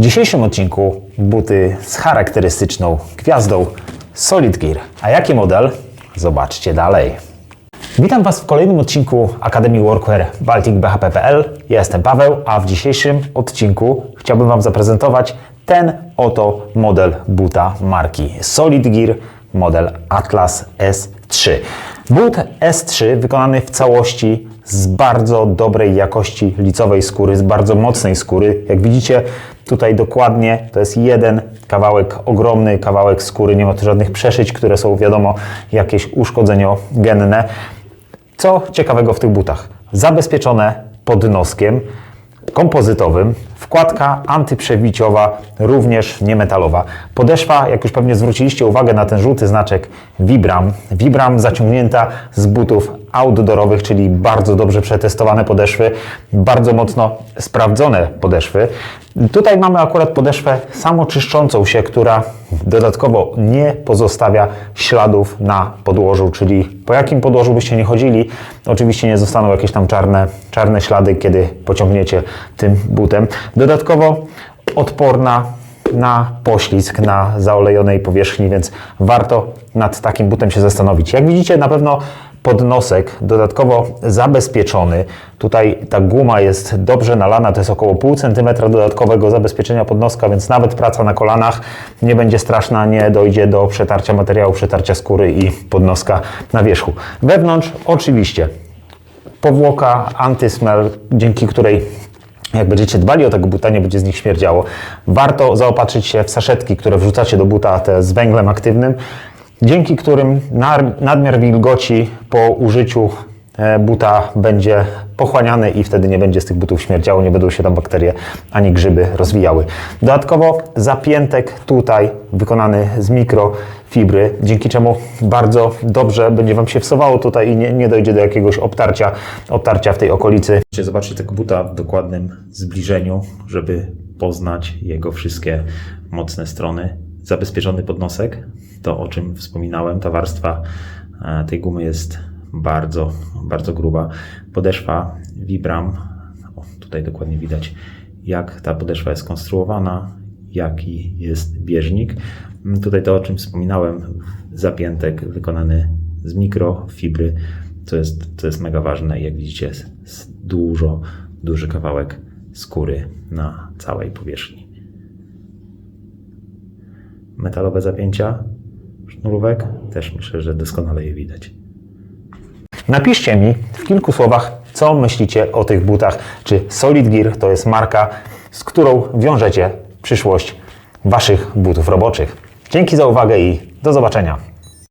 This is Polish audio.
W dzisiejszym odcinku buty z charakterystyczną gwiazdą Solid Gear. A jaki model? Zobaczcie dalej. Witam Was w kolejnym odcinku Akademii Workwear Baltic BHP.pl. Ja jestem Paweł, a w dzisiejszym odcinku chciałbym Wam zaprezentować ten oto model buta marki Solid Gear, model Atlas S3. But S3 wykonany w całości z bardzo dobrej jakości licowej skóry, z bardzo mocnej skóry. Jak widzicie tutaj dokładnie to jest jeden kawałek, ogromny kawałek skóry, nie ma tu żadnych przeszyć, które są wiadomo jakieś uszkodzeniogenne. Co ciekawego w tych butach? Zabezpieczone podnoskiem kompozytowym, wkładka antyprzewiciowa, również niemetalowa. Podeszwa, jak już pewnie zwróciliście uwagę na ten żółty znaczek Vibram. Vibram zaciągnięta z butów outdoorowych, czyli bardzo dobrze przetestowane podeszwy, bardzo mocno sprawdzone podeszwy. Tutaj mamy akurat podeszwę samoczyszczącą się, która dodatkowo nie pozostawia śladów na podłożu, czyli po jakim podłożu byście nie chodzili, oczywiście nie zostaną jakieś tam czarne, czarne ślady, kiedy pociągniecie tym butem. Dodatkowo odporna na poślizg, na zaolejonej powierzchni, więc warto nad takim butem się zastanowić. Jak widzicie, na pewno podnosek dodatkowo zabezpieczony. Tutaj ta guma jest dobrze nalana, to jest około pół centymetra dodatkowego zabezpieczenia podnoska, więc nawet praca na kolanach nie będzie straszna, nie dojdzie do przetarcia materiału, przetarcia skóry i podnoska na wierzchu. Wewnątrz oczywiście powłoka antysmell, dzięki której jak będziecie dbali o tego buta, nie będzie z nich śmierdziało. Warto zaopatrzyć się w saszetki, które wrzucacie do buta, te z węglem aktywnym, dzięki którym nadmiar wilgoci po użyciu e, buta będzie pochłaniany i wtedy nie będzie z tych butów śmierdziało, nie będą się tam bakterie ani grzyby rozwijały. Dodatkowo zapiętek tutaj wykonany z mikrofibry, dzięki czemu bardzo dobrze będzie Wam się wsuwało tutaj i nie, nie dojdzie do jakiegoś obtarcia, obtarcia w tej okolicy. Zobaczcie tego buta w dokładnym zbliżeniu, żeby poznać jego wszystkie mocne strony. Zabezpieczony podnosek, to o czym wspominałem, ta warstwa e, tej gumy jest bardzo, bardzo gruba. Podeszwa Vibram, o, tutaj dokładnie widać, jak ta podeszwa jest konstruowana, jaki jest bieżnik. Tutaj to, o czym wspominałem, zapiętek wykonany z mikrofibry, to jest, to jest mega ważne. Jak widzicie, jest dużo, duży kawałek skóry na całej powierzchni. Metalowe zapięcia sznurówek, też myślę, że doskonale je widać. Napiszcie mi w kilku słowach, co myślicie o tych butach. Czy Solid Gear to jest marka, z którą wiążecie przyszłość Waszych butów roboczych. Dzięki za uwagę i do zobaczenia.